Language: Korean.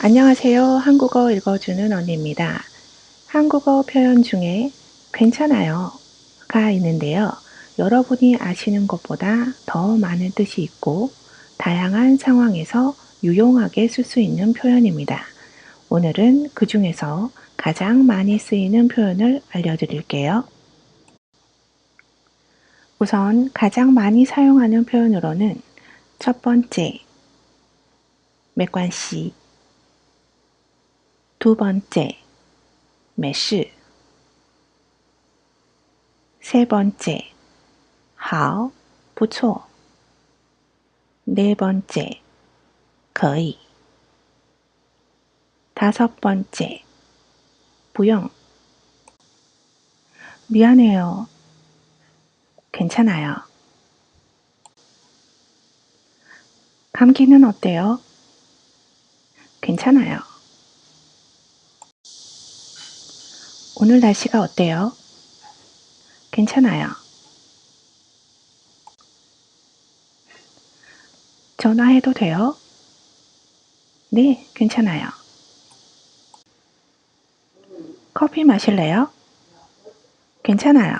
안녕하세요. 한국어 읽어주는 언니입니다. 한국어 표현 중에 괜찮아요. 가 있는데요. 여러분이 아시는 것보다 더 많은 뜻이 있고 다양한 상황에서 유용하게 쓸 수 있는 표현입니다. 오늘은 그 중에서 가장 많이 쓰이는 표현을 알려드릴게요. 우선 가장 많이 사용하는 표현으로는 첫 번째, 맥관시 두 번째, 没事세 번째, 好,不错네 번째, 可以 다섯 번째, 不用 미안해요. 괜찮아요. 감기는 어때요? 괜찮아요. 오늘 날씨가 어때요? 괜찮아요. 전화해도 돼요? 네, 괜찮아요. 커피 마실래요? 괜찮아요.